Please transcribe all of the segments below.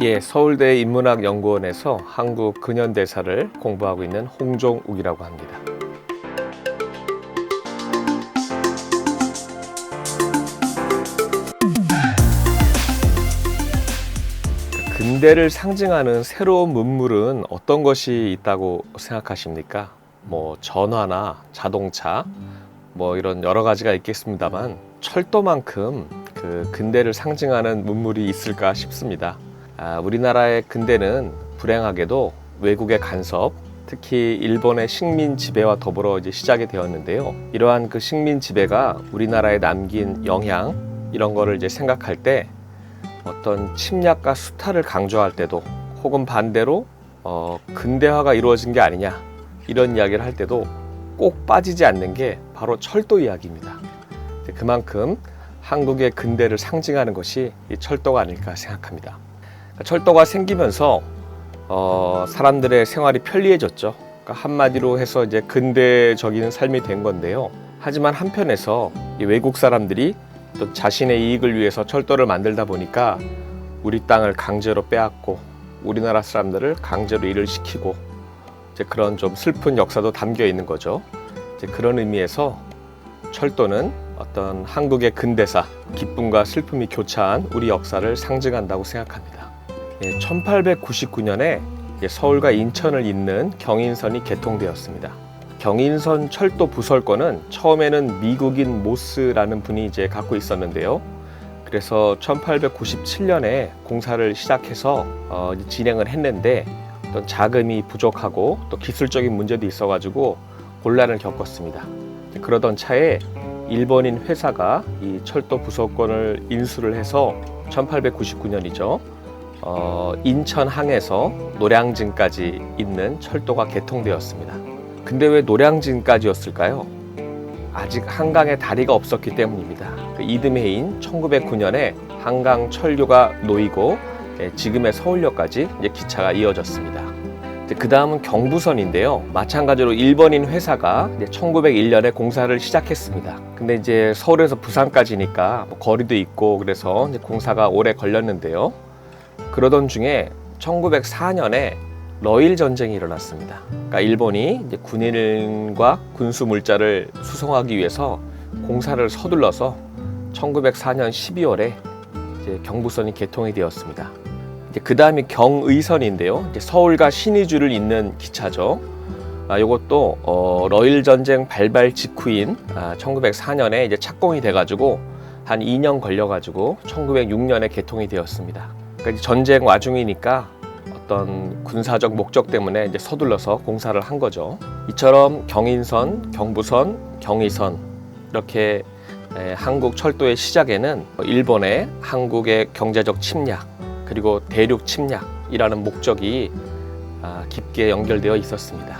예, 서울대 인문학연구원에서 한국 근현대사를 공부하고 있는 홍종욱이라고 합니다. 근대를 상징하는 새로운 문물은 어떤 것이 있다고 생각하십니까? 뭐 전화나 자동차 뭐 이런 여러 가지가 있겠습니다만 철도만큼 그 근대를 상징하는 문물이 있을까 싶습니다. 아, 우리나라의 근대는 불행하게도 외국의 간섭, 특히 일본의 식민 지배와 더불어 이제 시작이 되었는데요. 이러한 그 식민 지배가 우리나라에 남긴 영향 이런 거를 이제 생각할 때 어떤 침략과 수탈을 강조할 때도 혹은 반대로 어, 근대화가 이루어진 게 아니냐 이런 이야기를 할 때도 꼭 빠지지 않는 게 바로 철도 이야기입니다. 그만큼 한국의 근대를 상징하는 것이 이 철도가 아닐까 생각합니다. 철도가 생기면서 어, 사람들의 생활이 편리해졌죠. 그러니까 한마디로 해서 이제 근대적인 삶이 된 건데요. 하지만 한편에서 이 외국 사람들이 또 자신의 이익을 위해서 철도를 만들다 보니까 우리 땅을 강제로 빼앗고 우리나라 사람들을 강제로 일을 시키고 이제 그런 좀 슬픈 역사도 담겨 있는 거죠. 이제 그런 의미에서 철도는 어떤 한국의 근대사, 기쁨과 슬픔이 교차한 우리 역사를 상징한다고 생각합니다. 1899년에 서울과 인천을 잇는 경인선이 개통되었습니다. 경인선 철도 부설권은 처음에는 미국인 모스라는 분이 이제 갖고 있었는데요. 그래서 1897년에 공사를 시작해서 어, 진행을 했는데 어떤 자금이 부족하고 또 기술적인 문제도 있어가지고 곤란을 겪었습니다. 그러던 차에 일본인 회사가 이 철도 부설권을 인수를 해서 1899년이죠. 어, 인천항에서 노량진까지 있는 철도가 개통되었습니다. 근데 왜 노량진까지였을까요? 아직 한강에 다리가 없었기 때문입니다. 그 이듬해인 1909년에 한강 철교가 놓이고 예, 지금의 서울역까지 이제 기차가 이어졌습니다. 그 다음은 경부선인데요. 마찬가지로 일본인 회사가 1901년에 공사를 시작했습니다. 근데 이제 서울에서 부산까지니까 뭐 거리도 있고 그래서 공사가 오래 걸렸는데요. 그러던 중에 1904년에 러일 전쟁이 일어났습니다. 그러니까 일본이 군인과 군수 물자를 수송하기 위해서 공사를 서둘러서 1904년 12월에 이제 경부선이 개통이 되었습니다. 그 다음이 경의선인데요. 서울과 신의주를 잇는 기차죠. 아, 이것도 어, 러일 전쟁 발발 직후인 아, 1904년에 이제 착공이 돼가지고 한 2년 걸려가지고 1906년에 개통이 되었습니다. 그러니까 전쟁 와중이니까 어떤 군사적 목적 때문에 이제 서둘러서 공사를 한 거죠. 이처럼 경인선, 경부선, 경의선 이렇게 에, 한국 철도의 시작에는 일본의 한국의 경제적 침략 그리고 대륙 침략이라는 목적이 아, 깊게 연결되어 있었습니다.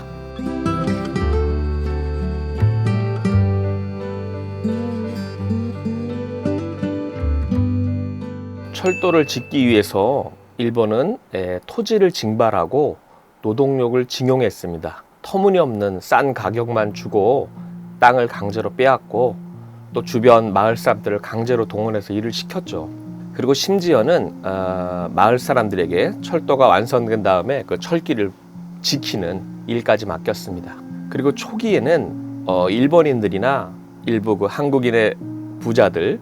철도를 짓기 위해서 일본은 에, 토지를 징발하고 노동력을 징용했습니다. 터무니없는 싼 가격만 주고 땅을 강제로 빼앗고 또 주변 마을 사람들을 강제로 동원해서 일을 시켰죠. 그리고 심지어는 어, 마을 사람들에게 철도가 완성된 다음에 그 철길을 지키는 일까지 맡겼습니다. 그리고 초기에는 어, 일본인들이나 일부 그 한국인의 부자들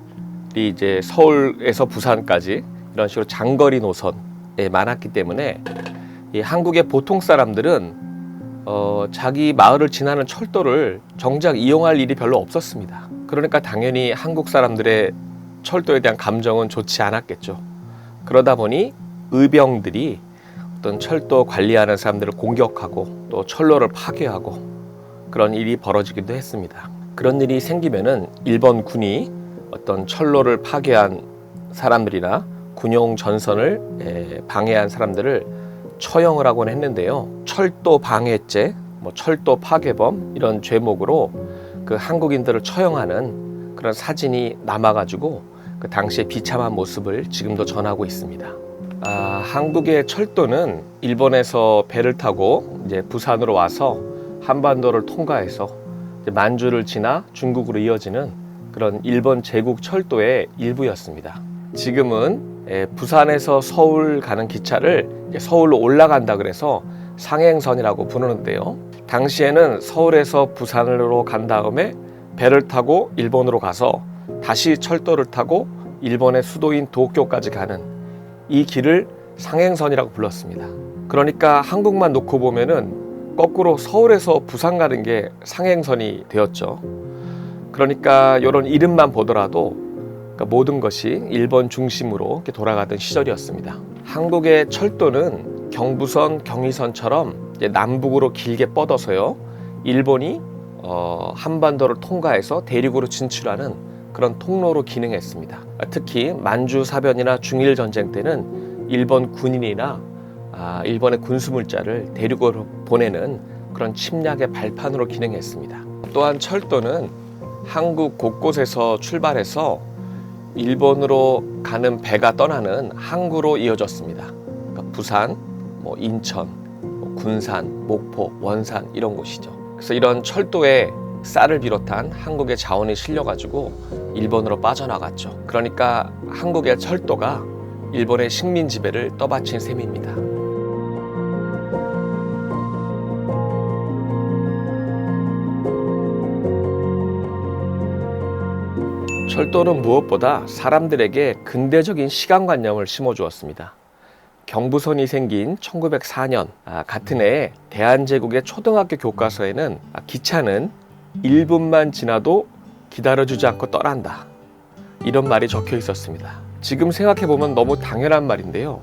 이 이제 서울에서 부산까지 이런 식으로 장거리 노선에 많았기 때문에 이 한국의 보통 사람들은 어, 자기 마을을 지나는 철도를 정작 이용할 일이 별로 없었습니다. 그러니까 당연히 한국 사람들의 철도에 대한 감정은 좋지 않았겠죠. 그러다 보니 의병들이 어떤 철도 관리하는 사람들을 공격하고 또 철로를 파괴하고 그런 일이 벌어지기도 했습니다. 그런 일이 생기면은 일본 군이 어떤 철로를 파괴한 사람들이나 군용 전선을 방해한 사람들을 처형을 하곤 했는데요. 철도 방해죄, 뭐 철도 파괴범 이런 죄목으로 그 한국인들을 처형하는 그런 사진이 남아가지고 그 당시의 비참한 모습을 지금도 전하고 있습니다. 아, 한국의 철도는 일본에서 배를 타고 이제 부산으로 와서 한반도를 통과해서 만주를 지나 중국으로 이어지는 그런 일본 제국 철도의 일부였습니다. 지금은 에, 부산에서 서울 가는 기차를 서울로 올라간다 그래서 상행선이라고 부르는데요. 당시에는 서울에서 부산으로 간 다음에 배를 타고 일본으로 가서 다시 철도를 타고 일본의 수도인 도쿄까지 가는 이 길을 상행선이라고 불렀습니다. 그러니까 한국만 놓고 보면은 거꾸로 서울에서 부산 가는 게 상행선이 되었죠. 그러니까 이런 이름만 보더라도 그러니까 모든 것이 일본 중심으로 돌아가던 시절이었습니다. 한국의 철도는 경부선, 경의선처럼 남북으로 길게 뻗어서요. 일본이 어, 한반도를 통과해서 대륙으로 진출하는 그런 통로로 기능했습니다. 특히 만주 사변이나 중일 전쟁 때는 일본 군인이나 아, 일본의 군수물자를 대륙으로 보내는 그런 침략의 발판으로 기능했습니다. 또한 철도는 한국 곳곳에서 출발해서 일본으로 가는 배가 떠나는 항구로 이어졌습니다. 그러니까 부산, 뭐 인천, 뭐 군산, 목포, 원산 이런 곳이죠. 그래서 이런 철도에 쌀을 비롯한 한국의 자원이 실려가지고 일본으로 빠져나갔죠. 그러니까 한국의 철도가 일본의 식민 지배를 떠받친 셈입니다. 철도는 무엇보다 사람들에게 근대적인 시간관념을 심어주었습니다. 경부선이 생긴 1904년 아, 같은 해에 대한제국의 초등학교 교과서에는 아, 기차는 1분만 지나도 기다려주지 않고 떠난다. 이런 말이 적혀 있었습니다. 지금 생각해보면 너무 당연한 말인데요.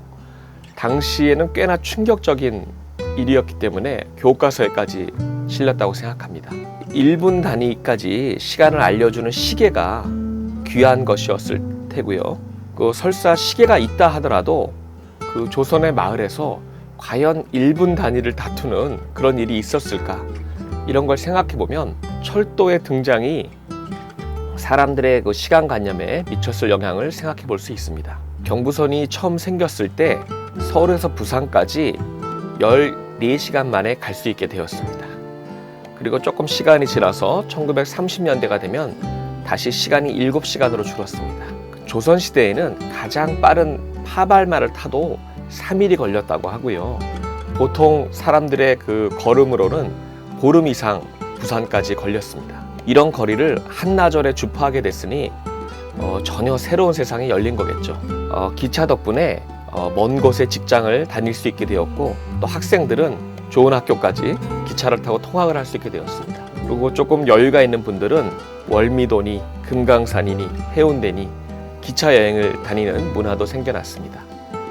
당시에는 꽤나 충격적인 일이었기 때문에 교과서에까지 실렸다고 생각합니다. 1분 단위까지 시간을 알려주는 시계가 귀한 것이었을 테고요. 그 설사 시계가 있다 하더라도 그 조선의 마을에서 과연 1분 단위를 다투는 그런 일이 있었을까? 이런 걸 생각해 보면 철도의 등장이 사람들의 그 시간관념에 미쳤을 영향을 생각해 볼 수 있습니다. 경부선이 처음 생겼을 때 서울에서 부산까지 14시간 만에 갈 수 있게 되었습니다. 그리고 조금 시간이 지나서 1930년대가 되면 다시 시간이 7시간으로 줄었습니다. 조선시대에는 가장 빠른 파발말을 타도 3일이 걸렸다고 하고요. 보통 사람들의 그 걸음으로는 보름 이상 부산까지 걸렸습니다. 이런 거리를 한나절에 주파하게 됐으니 어, 전혀 새로운 세상이 열린 거겠죠. 어, 기차 덕분에 어, 먼 곳에 직장을 다닐 수 있게 되었고 또 학생들은 좋은 학교까지 기차를 타고 통학을 할 수 있게 되었습니다. 그리고 조금 여유가 있는 분들은 월미도니 금강산이니 해운대니 기차 여행을 다니는 문화도 생겨났습니다.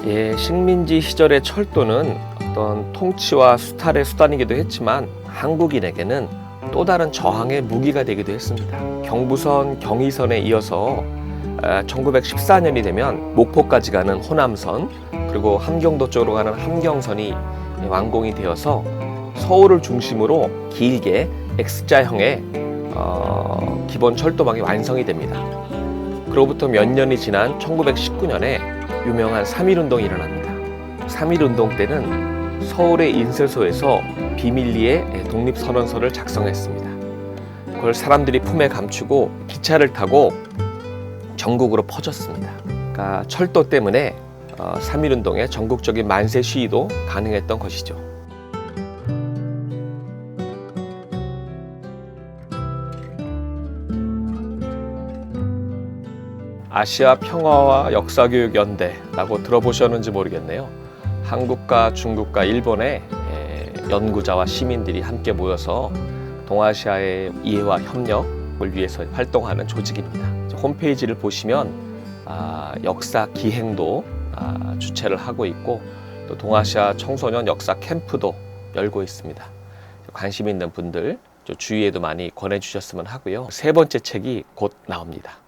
예, 식민지 시절의 철도는 어떤 통치와 수탈의 수단이기도 했지만 한국인에게는 또 다른 저항의 무기가 되기도 했습니다. 경부선, 경의선에 이어서 1914년이 되면 목포까지 가는 호남선 그리고 함경도 쪽으로 가는 함경선이 완공이 되어서 서울을 중심으로 길게 X자형의 어, 기본 철도망이 완성이 됩니다. 그로부터 몇 년이 지난 1919년에 유명한 3.1운동이 일어납니다. 3.1운동 때는 서울의 인쇄소에서 비밀리에 독립선언서를 작성했습니다. 그걸 사람들이 품에 감추고 기차를 타고 전국으로 퍼졌습니다. 그러니까 철도 때문에 3.1운동의 전국적인 만세 시위도 가능했던 것이죠. 아시아 평화와 역사교육 연대라고 들어보셨는지 모르겠네요. 한국과 중국과 일본의 연구자와 시민들이 함께 모여서 동아시아의 이해와 협력을 위해서 활동하는 조직입니다. 홈페이지를 보시면 아, 역사 기행도 아, 주최를 하고 있고 또 동아시아 청소년 역사 캠프도 열고 있습니다. 관심 있는 분들 주위에도 많이 권해 주셨으면 하고요. 세 번째 책이 곧 나옵니다.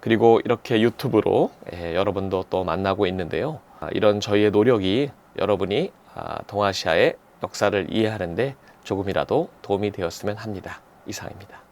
그리고 이렇게 유튜브로 예, 여러분도 또 만나고 있는데요. 아, 이런 저희의 노력이 여러분이 아, 동아시아의 역사를 이해하는데 조금이라도 도움이 되었으면 합니다. 이상입니다.